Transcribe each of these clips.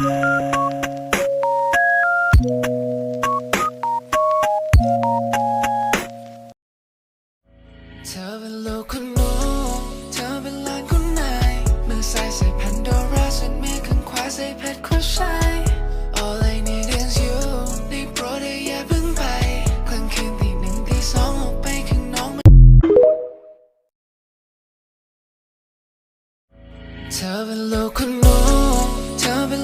เธอเป็นลูกคุณหนูเธอเป็นหลานคุณนายมือซ้ายใส่แผ่นโดราส่วนมือข้างขวาใส่เพชรคู่ชาย All I need is you ได้โปรดอย่าเพิ่งไปกลางคืนตีหนึ่งตีสองออกไปข้างนอกมันเธอเป็นลูกคุณหนูเธอเป็น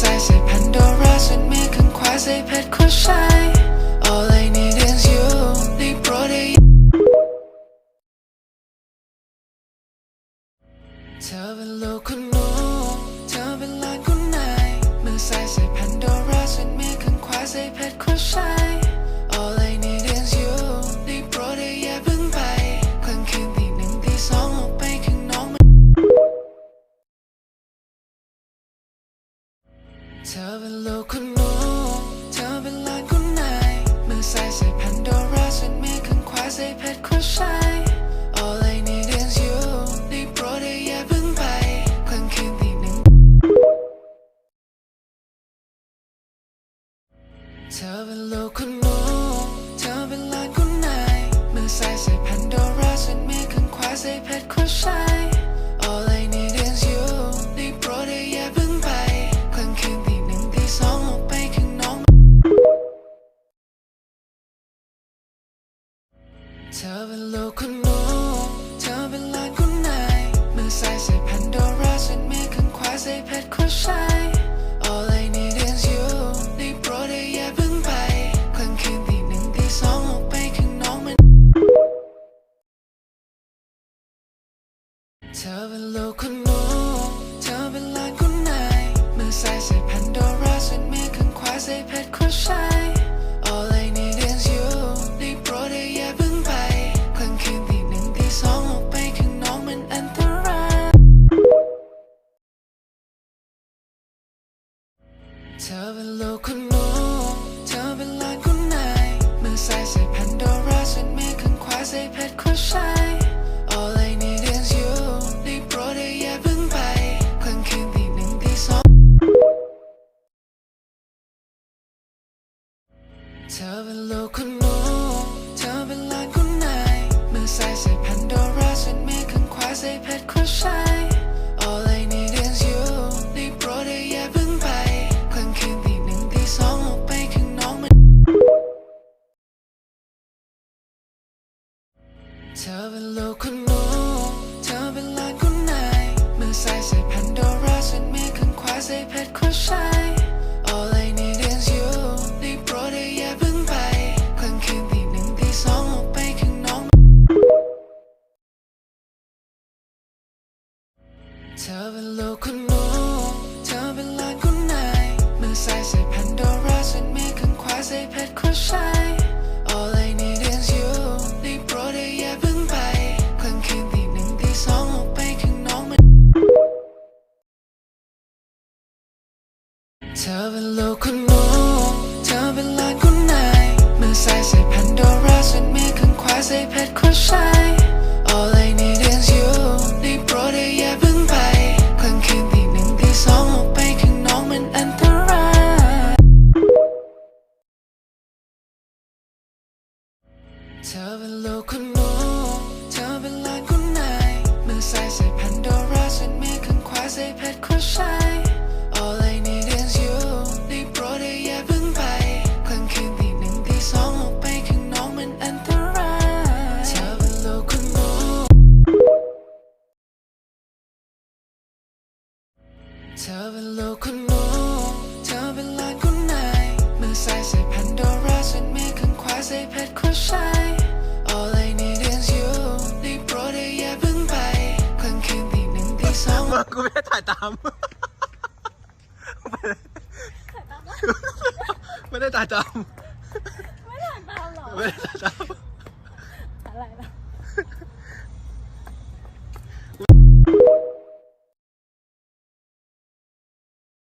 ซ้ายใส่แผ่นโดราส่วนมือข้างขวาใส่เพชรคู่ชาย คุณหนูเธอเป็นหลานคุณนายมือซ้ายใส่แผ่นโดราส่วนมือข้างขวาใส่เพชรคู่ชาย เธอเป็นลูกคุณหนูเธอเป็นหลานคุณนายมือซ้ายใส่แผ่นโดราส่วนมือข้างขวาใส่เพชรคู่ชาย All I need is you ได้โปรดอย่าเพิ่งไปกลางคืนตีหนึ่งตีสองออกไปข้างนอกมันเธอเป็นลูกคุณหนูเธอเป็นหลานคุณนายมือซ้ายใส่แผ่นโดราส่วนมือข้างขวาใส่เพชรคู่ชาย เธอเป็นลูกคุณหนูเธอเป็นหลานคุณนายมือซ้ายใส่แผ่นโดราส่วนมือข้างขวาใส่เพชรคู่ชาย All I need is you ได้โปรดอย่าเพิ่งไปกลางคืนตีหนึ่งตีสองเธอเป็นลูกคุณหนูเธอเป็นหลานคุณนายมือซ้ายใส่แผ่นโดราส่วนมือข้างขวาใส่เพชรคู่ชาย ส่เพชรคู่ชาย All I need is you ได้โปรดอย่าเพิ่งไปกลางคืนตีหนึ่งตีสองออกไปข้างนอกมันอันตรายเธอเป็นลูกคุณหนูเธอเป็นหลานคุณนายมือซ้ายใส่แผ่นโดราส่วนมือข้างขวาใส่เพชรคู่ชาย ตีสองมากูไม่ได้ถ่ายตาม ไม่ได้ถ่ายตาม ไม่ถ่ายตามหรอ ไม่ได้ถ่ายตาม